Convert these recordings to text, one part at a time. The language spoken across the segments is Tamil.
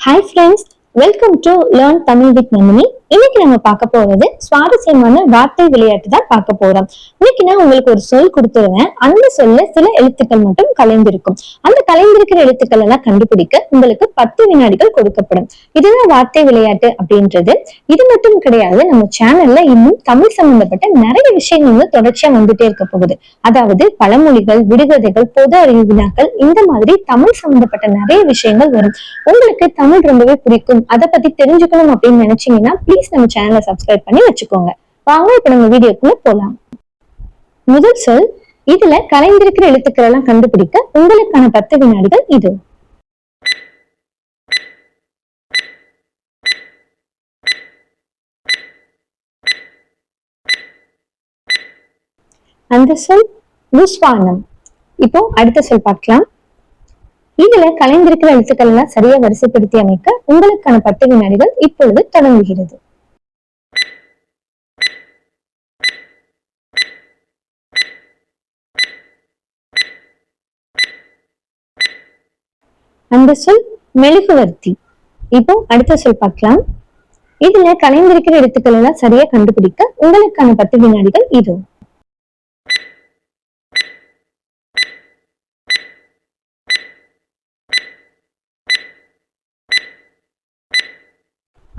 hi friends welcome to learn Tamil with Nandini இன்னைக்கு நம்ம பார்க்க போறது சுவாரஸ்யமான வார்த்தை விளையாட்டு தான் பார்க்க போறோம். இன்னைக்கு நான் உங்களுக்கு ஒரு சொல் கொடுத்துருவேன். அந்த சொல்ல சில எழுத்துக்கள் மட்டும் கலைந்திருக்கும். அந்த கலைந்திருக்கிற எழுத்துக்கள் எல்லாம் கண்டுபிடிக்க உங்களுக்கு பத்து வினாடிகள் கொடுக்கப்படும். இதுதான் வார்த்தை விளையாட்டு அப்படின்றது. இது மட்டும் கிடையாது நம்ம சேனல்ல இன்னும் தமிழ் சம்பந்தப்பட்ட நிறைய விஷயங்கள் வந்து தொடர்ச்சியா வந்துட்டே இருக்க போகுது. அதாவது பழமொழிகள் விடுகதைகள் பொது அறிவு வினாக்கள் இந்த மாதிரி தமிழ் சம்பந்தப்பட்ட நிறைய விஷயங்கள் வரும். உங்களுக்கு தமிழ் ரொம்பவே பிடிக்கும். அதை பத்தி தெரிஞ்சுக்கணும் அப்படின்னு நினைச்சீங்கன்னா ப்ளீஸ் நம்ம சேனலை சப்ஸ்கிரைப் பண்ணி வச்சுக்கோங்க. வாங்க இப்ப நம்ம வீடியோக்குள்ள போலாம். முதல் சொல் இதுல கலைந்திருக்கிற எழுத்துக்கள் எல்லாம் கண்டுபிடிக்க உங்களுக்கான பத்து வினாடிகள் இது. அந்த சொல் புஸ்வானம் இப்போ அடுத்த சொல் பார்க்கலாம். இதுல கலைந்திருக்கிற எழுத்துக்கள் எல்லாம் சரியா வரிசைப்படுத்தி அமைக்க உங்களுக்கான பத்து வினாடிகள் இப்பொழுது தொடங்குகிறது. அந்த சொல் மெழுகுவர்த்தி இப்போ அடுத்த சொல் பார்க்கலாம். இதுல கலைந்திருக்கிற எழுத்துக்கள் எல்லாம் சரியா கண்டுபிடிக்க உங்களுக்கான பத்து வினாடிகள் இது.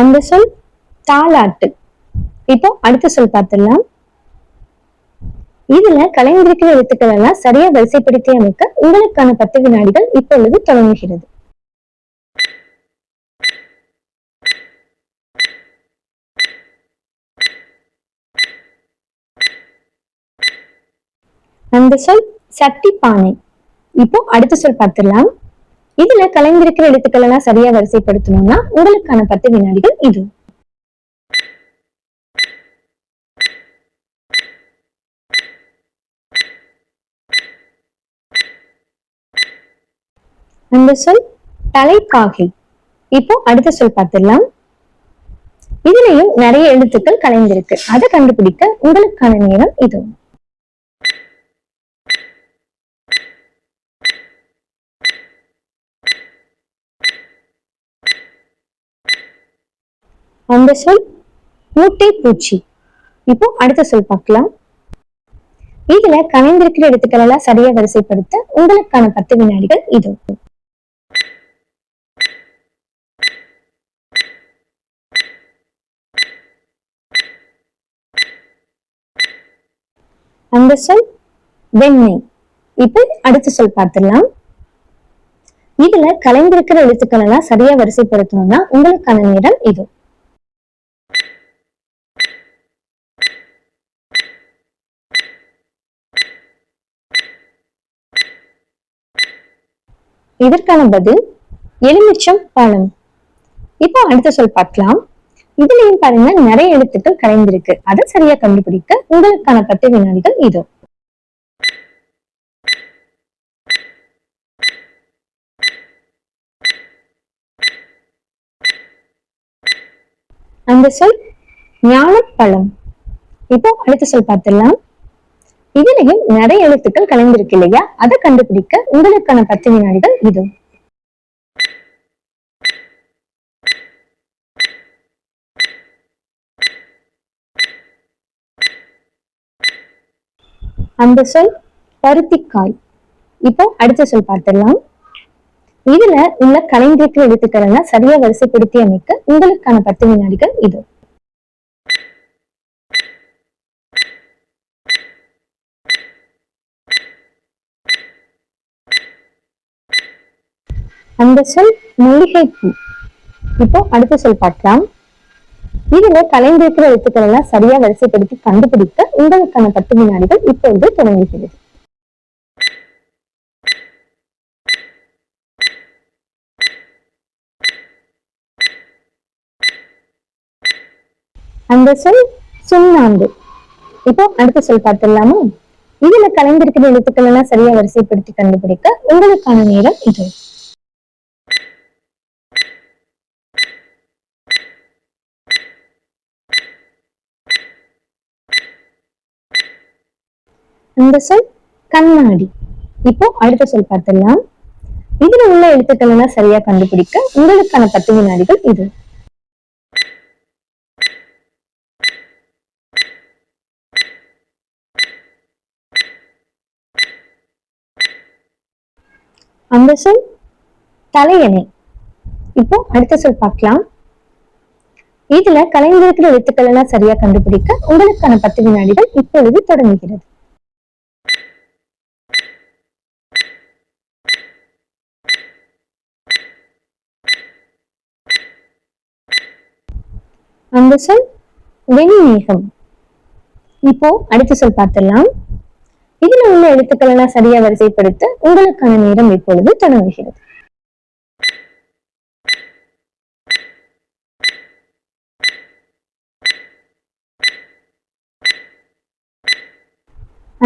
அந்த சொல் தாலாட்டு இப்போ அடுத்த சொல் பார்த்துடலாம். இதுல கலைந்திருக்கிற எழுத்துக்கள் எல்லாம் சரியா வரிசைப்படுத்தி அமைக்க உங்களுக்கான பத்து வினாடிகள் இப்பொழுது தொடங்குகிறது. அந்த சொல் சட்டி பானை இப்போ அடுத்த சொல் பார்த்துடலாம். இதுல கலைந்திருக்கிற எழுத்துக்கள் எல்லாம் சரியா வரிசைப்படுத்தணும்னா உங்களுக்கான பத்து வினாடிகள் இது. அந்த சொல் தலைக்காகை இப்போ அடுத்த சொல் பார்த்துடலாம். இதுலயும் நிறைய எழுத்துக்கள் கலைந்திருக்கு. அதை கண்டுபிடிக்க உங்களுக்கான நேரம் இது. அந்த சொல் மூட்டை பூச்சி இப்போ அடுத்த சொல் பார்க்கலாம். இதுல கலைந்திருக்கிற எழுத்துக்கள் எல்லாம் சரியா வரிசைப்படுத்த உங்களுக்கான பத்து வினாடிகள் இது. அந்த சொல் வெண்ணெய். இப்போ அடுத்த சொல் பார்த்துடலாம். இதுல கலைந்திருக்கிற எழுத்துக்கள் எல்லாம் சரியா வரிசைப்படுத்தணும்னா உங்களுக்கான நேரம் இது. இதற்கான பதில் எலுமிச்சம் பழம். இப்போ அடுத்த சொல் பார்க்கலாம். இதுலயும் பாருங்க நிறைய எழுத்துக்கள் கலைந்திருக்கு. அதை சரியா கண்டுபிடிக்க உங்களுக்கான பத்து வினாடிகள் இதோ. அந்த சொல் ஞானப்பழம். இப்போ அடுத்த சொல் பார்த்துடலாம். இதுலயும் நிறைய எழுத்துக்கள் கலந்திருக்கு இல்லையா? அதை கண்டுபிடிக்க உங்களுக்கான பத்து வினாடிகள் இது. அந்த சொல் பருத்திக்காய். இப்போ அடுத்த சொல் பார்த்துடலாம். இதுல உள்ள கலைந்திருக்கிற எழுத்துக்களை சரியா வரிசைப்படுத்தி அமைக்க உங்களுக்கான பத்து வினாடிகள் இது. அந்த சொல் மூலிகை பூ இப்போ அடுத்த சொல் பார்க்கலாம். இதுல கலைந்திருக்கிற எழுத்துக்கள் எல்லாம் சரியா வரிசைப்படுத்தி கண்டுபிடிக்க உங்களுக்கான பத்து வினாடிகள் இப்பொழுது தொடங்குகிறது. அந்த சொல் சுண்ணாம்பு. இப்போ அடுத்த சொல் பார்த்துடலாமா? இதுல கலைந்திருக்கிற எழுத்துக்கள் எல்லாம் சரியா வரிசைப்படுத்தி கண்டுபிடிக்க உங்களுக்கான நேரம் இது. அந்த சொல் கண்ணாடி. இப்போ அடுத்த சொல் பார்த்துடலாம். இதுல உள்ள எழுத்துக்கள் எல்லாம் சரியா கண்டுபிடிக்க உங்களுக்கான பத்து வினாடிகள் இது. அந்த சொல் தலையணை. இப்போ அடுத்த சொல் பார்க்கலாம். இதுல கலைந்திருக்கிற எழுத்துக்கள் எல்லாம் சரியா கண்டுபிடிக்க உங்களுக்கான பத்து வினாடிகள் இப்பொழுது தொடங்குகிறது. அந்த சொல் வெண்மேகம் இப்போ அடுத்த சொல் பார்த்துடலாம். இதுல உள்ள எழுத்துக்கள் எல்லாம் சரியா வரிசைப்படுத்த உங்களுக்கான நேரம் இப்பொழுது தொடங்குகிறது.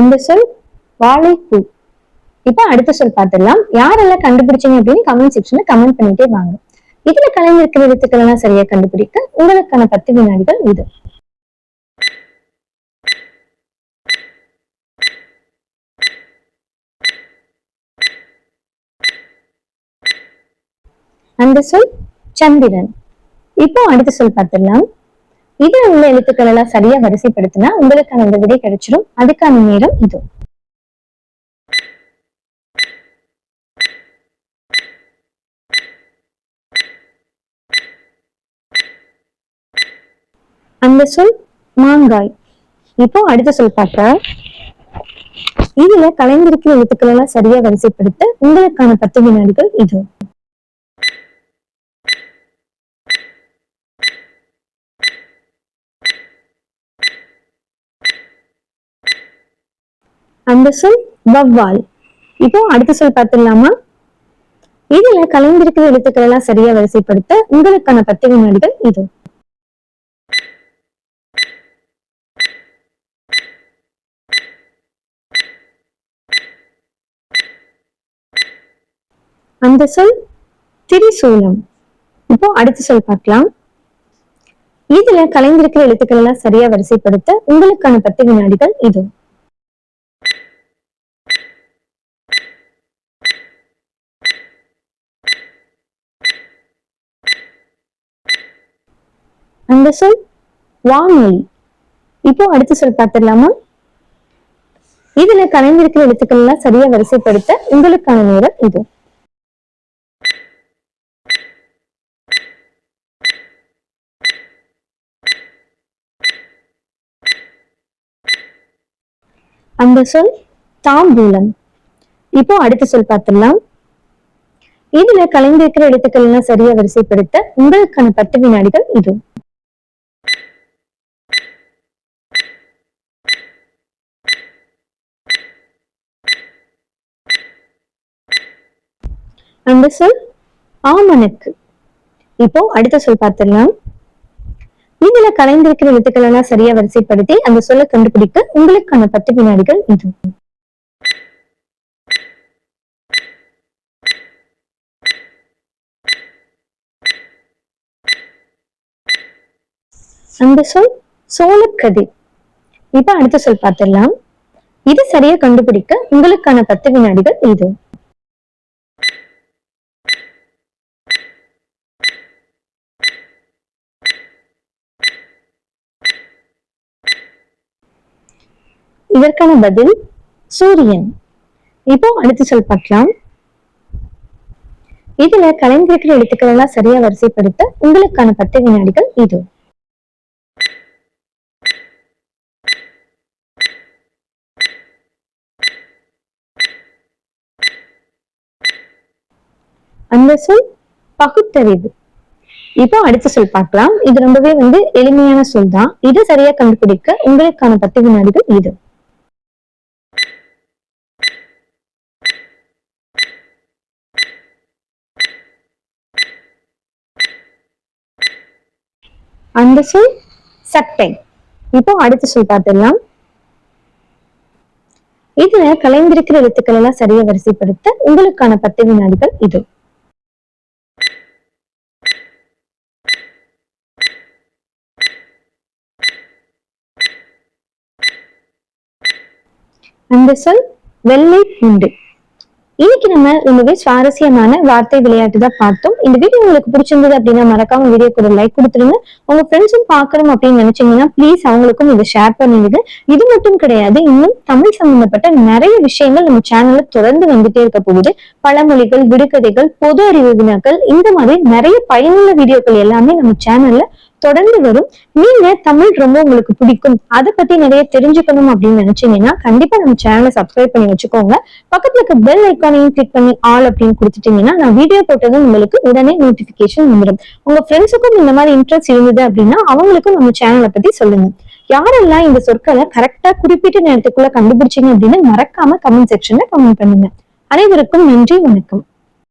அந்த சொல் வாழைப்பூ. இப்போ அடுத்த சொல் பார்த்துடலாம். யாரெல்லாம் கண்டுபிடிச்சீங்க அப்படின்னு கமெண்ட் செக்ஷன்ல கமெண்ட் பண்ணிட்டே வாங்க. இதுல கலைஞருக்கிற எழுத்துக்கள் எல்லாம் சரியா கண்டுபிடிக்க உங்களுக்கான பத்து வினாடிகள் இது. அந்த சொல் சந்திரன். இப்போ அடுத்த சொல் பார்த்துடலாம். இதுல உள்ள எழுத்துக்கள் எல்லாம் சரியா வரிசைப்படுத்தினா உங்களுக்கான அந்த விடை கிடைச்சிடும் அதுக்கான நேரம் இது. அந்த சொல் மாங்காய். இப்போ அடுத்த சொல் பார்க்கலாம் இதுல கலைந்திருக்கிற எழுத்துக்கள் எல்லாம் சரியா வரிசைப்படுத்த உங்களுக்கான பத்து வினாடிகள் இது. அந்த சொல் வவ்வால். இப்போ அடுத்த சொல் பார்த்துடலாமா? இதுல கலைந்திருக்கிற எழுத்துக்கள் எல்லாம் சரியா வரிசைப்படுத்த உங்களுக்கான பத்து வினாடிகள் இது. அந்த சொல் திரிசூலம். இப்போ அடுத்த சொல் பார்க்கலாம். இதுல கலைந்திருக்கிற எழுத்துக்கள் எல்லாம் சரியா வரிசைப்படுத்த உங்களுக்கான பத்து வினாடிகள் இது. அந்த சொல் வானொலி. இப்போ அடுத்த சொல் பார்த்துடலாமா? இதுல கலைந்திருக்கிற எழுத்துக்கள் எல்லாம் சரியா வரிசைப்படுத்த உங்களுக்கான நேரம் இது. அந்த சொல் தாம்பூலம். இப்போ அடுத்த சொல் பார்த்துடலாம். இதுல கலைந்திருக்கிற எழுத்துக்கள் எல்லாம் சரியா வரிசைப்படுத்த உங்களுக்கான பத்து வினாடிகள் இது. அந்த சொல் ஆமனுக்கு இப்போ அடுத்த சொல் பார்த்துடலாம். இதுல கலைந்திருக்கிற எழுத்துக்கள் எல்லாம் சரியா வரிசைப்படுத்தி அந்த சொல்ல கண்டுபிடிக்க உங்களுக்கான பத்து வினாடிகள் இது அந்த சொல் சோளக்கதிர் இப்ப அடுத்த சொல் பார்த்திடலாம். இது சரியா கண்டுபிடிக்க உங்களுக்கான பத்து வினாடிகள் இது. இதற்கான பதில் சூரியன். இப்போ அடுத்த சொல் பார்க்கலாம். இதுல கலைந்திருக்கிற எழுத்துக்கள் எல்லாம் சரியா வரிசைப்படுத்த உங்களுக்கான பத்து வினாடிகள் இது. அந்த சொல் பகுத்தறிவு. இப்போ அடுத்த சொல் பார்க்கலாம். இது ரொம்பவே வந்து எளிமையான சொல் தான். இது சரியா கண்டுபிடிக்க உங்களுக்கான பத்து வினாடிகள் இது. அந்த சொல் சட்டை. இப்போ அடுத்த சொல் பார்த்துடலாம். இதுல கலைந்திருக்கிற எழுத்துக்கள் எல்லாம் சரியா வரிசைப்படுத்த உங்களுக்கான பத்து வினாடிகள் இது. அந்த சொல் வெள்ளை பூண்டு. இன்னைக்கு நம்ம ரொம்பவே சுவாரஸ்யமான வார்த்தை விளையாட்டு தான் பார்த்தோம். இந்த வீடியோ உங்களுக்கு பிடிச்சிருந்தது அப்படின்னா மறக்காம வீடியோக்கு ஒரு லைக் கொடுத்துருங்க உங்க ஃப்ரெண்ட்ஸும் பாக்கணும் அப்படின்னு நினைச்சீங்கன்னா ப்ளீஸ் அவங்களுக்கும் இதை ஷேர் பண்ணிடுங்க. இது மட்டும் கிடையாது இன்னும் தமிழ் சம்பந்தப்பட்ட நிறைய விஷயங்கள் நம்ம சேனல்ல தொடர்ந்து வந்துட்டே இருக்க போகுது. பழமொழிகள் விடுகதைகள் பொது அறிவு வினாக்கள் இந்த மாதிரி நிறைய பயனுள்ள வீடியோக்கள் எல்லாமே நம்ம சேனல்ல தொடர்ந்து வரும். நீங்க தமிழ் ரொம்ப உங்களுக்கு பிடிக்கும். அதை பத்தி நிறைய தெரிஞ்சுக்கணும் அப்படின்னு நினைச்சீங்கன்னா கண்டிப்பா நம்ம சேனலை சப்ஸ்கிரைப் பண்ணி வச்சுக்கோங்க. பக்கத்துல இருக்க பெல் ஐக்கானையும் கிளிக் பண்ணி ஆல் அப்படின்னு கொடுத்துட்டீங்கன்னா நான் வீடியோ போட்டதும் உங்களுக்கு உடனே நோட்டிபிகேஷன் வந்துடும் உங்க ஃப்ரெண்ட்ஸுக்கும் இந்த மாதிரி இன்ட்ரெஸ்ட் இருந்தது அப்படின்னா அவங்களுக்கும் நம்ம சேனலை பத்தி சொல்லுங்க. யாரெல்லாம் இந்த சொற்களை கரெக்டா குறிப்பிட்ட நேரத்துக்குள்ள கண்டுபிடிச்சீங்க அப்படின்னு மறக்காம கமெண்ட் செக்ஷன்ல கமெண்ட் பண்ணுங்க. அனைவருக்கும் நன்றி வணக்கம்.